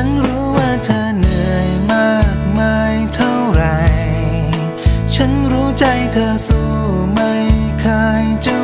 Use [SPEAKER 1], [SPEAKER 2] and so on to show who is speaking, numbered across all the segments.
[SPEAKER 1] ฉันรู้ว่าเธอเหนื่อยมากมายเท่าไร ฉันรู้ใจเธอสู้ไม่เคยจะ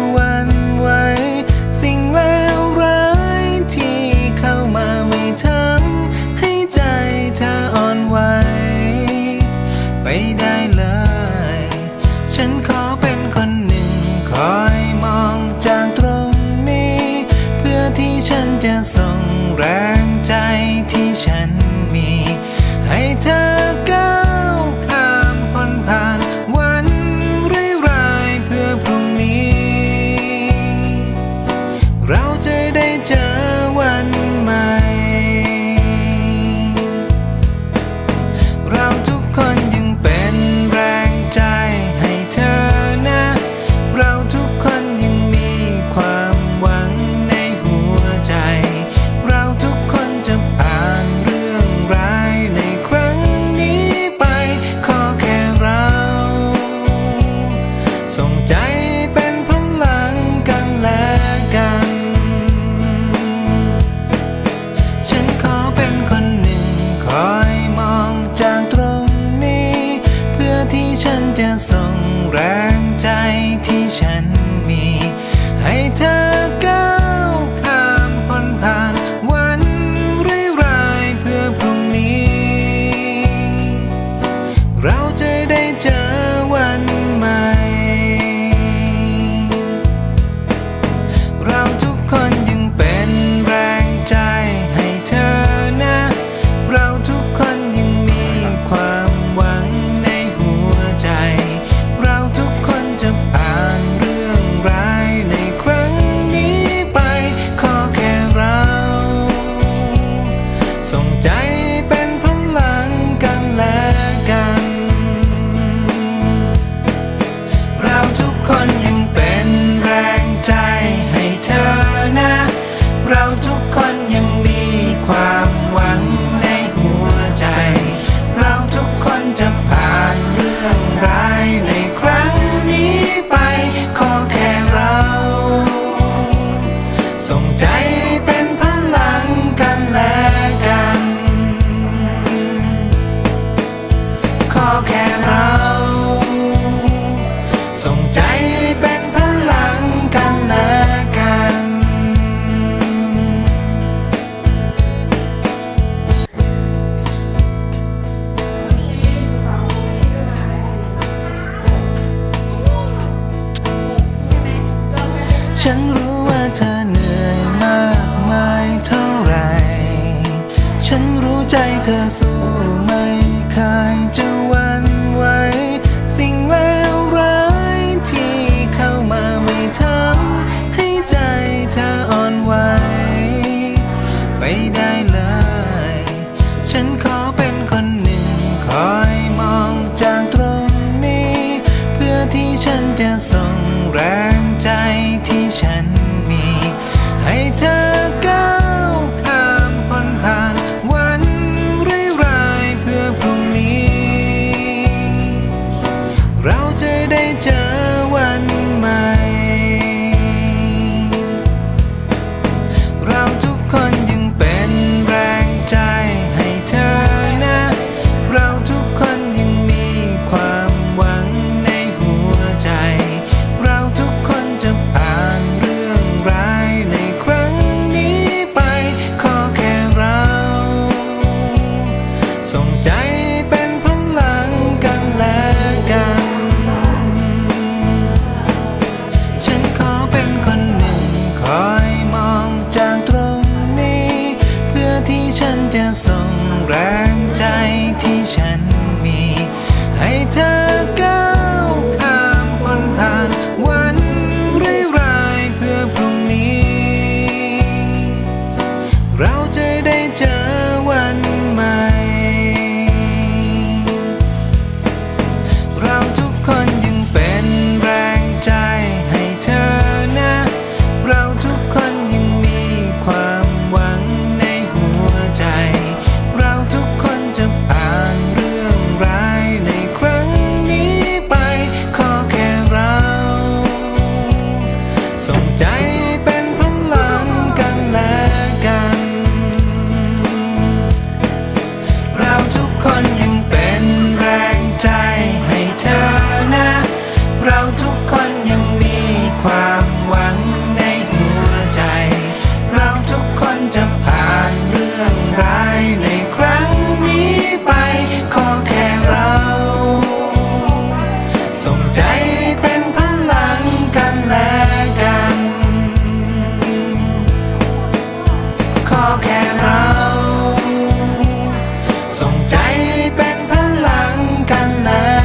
[SPEAKER 1] ส่งใจ ส่งใจ ส่งใจเป็นพลังกันและกัน ฉันรู้ว่าเธอเหนื่อยมากมายเท่าไรฉันรู้ใจเธอสู้ เจอวันใหม่ เราทุกคนยังเป็นแรงใจให้เธอนะ เราทุกคนยังมีความหวังในหัวใจ เราทุกคนจะผ่านเรื่องร้ายในครั้งนี้ไป ขอแค่เรา ส่งใจ time.